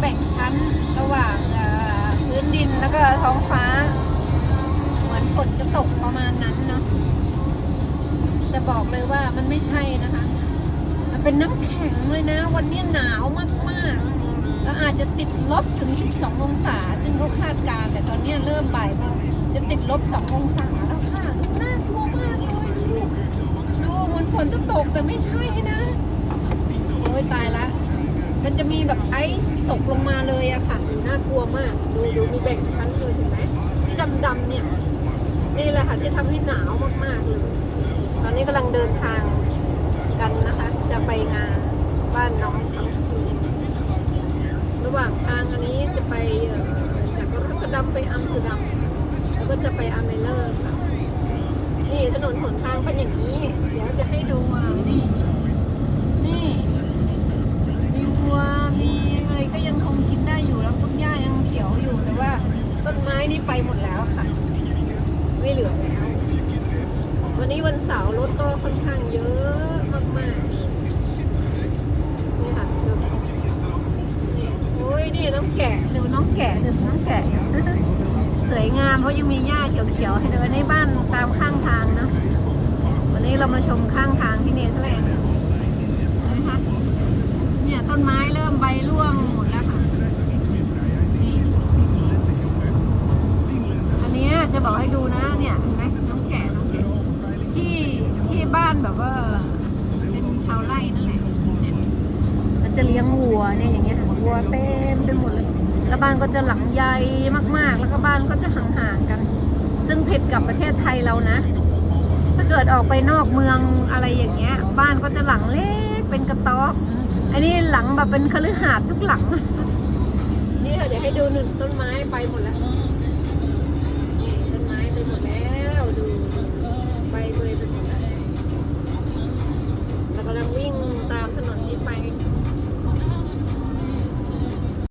แบ่งชั้นระหว่างพื้นดินแล้วก็ท้องฟ้า เหมือนฝนจะตกประมาณนั้นเนาะจะบอกเลยว่ามันไม่ใช่นะคะ มันเป็นน้ำแข็งเลยนะ วันนี้หนาวมากๆ แล้วอาจจะติดลบถึง 12 องศา ซึ่งเขาคาดการแต่ตอนนี้เริ่มบ่ายมาจะติดลบ 2 องศาแล้วค่ะน่ากลัวมากเลยดูดูมันฝนจะตกแต่ไม่ใช่นะโอ้ยตายแล้ว มันจะมีแบบไอซ์ตกลงมาเลยอะค่ะ น่ากลัวมาก ดูดูมีแบ่งชั้นเลยเห็นไหมที่ดำๆเนี่ย นี่แหละค่ะที่ทำให้หนาวมากๆเลย ตอนนี้กำลังเดินทางกันนะคะ จะไปงานบ้านน้องทั้งทีระหว่างทางอันนี้จะไปจากรัตดัมไปอัมสเตอร์ดัม แล้วก็จะไปอาเมเลอร์ค่ะ นี่ถนนหนทางเป็นอย่างนี้ เดี๋ยวจะให้ดูอะนี่ นี่ มีวัว มีอะไรก็ยังคงกินได้อยู่แล้วทุกหญ้ายังเขียวอยู่ แต่ว่าต้น ไปหมดแล้วค่ะ ไม่เหลือแล้ว วันนี้วันเสาร์รถก็ค่อนข้างเยอะมากๆนี่ค่ะนี่โอ้ยนี่น้องแกะดูน้องแกะดูน้องแกะสวยงามเพราะยังมีหญ้าเขียวๆให้ดูอันนี้บ้านตามข้างทางนะวันนี้เรามาชมข้างทางที่เนเธอร์แลนด์ ให้ดูนะเนี่ยเห็นไหมน้องแกะน้องแกะที่ที่บ้านแบบว่าเป็นชาวไร่นั่นแหละเนี่ยมันจะเลี้ยงวัวเนี่ยอย่างเงี้ยวัวเต็มไปหมดเลยแล้วบ้านก็จะหลังใหญ่มากๆ แล้วก็บ้านก็จะห่างๆกัน ซึ่งผิดกับประเทศไทยเรานะ ถ้าเกิดออกไปนอกเมืองอะไรอย่างเงี้ย บ้านก็จะหลังเล็กเป็นกระต๊อบอันนี้หลังแบบเป็นคฤหาสน์ทุกหลังนี่ค่ะเดี๋ยวให้ดูหนึ่งต้นไม้ไปหมดแล้ว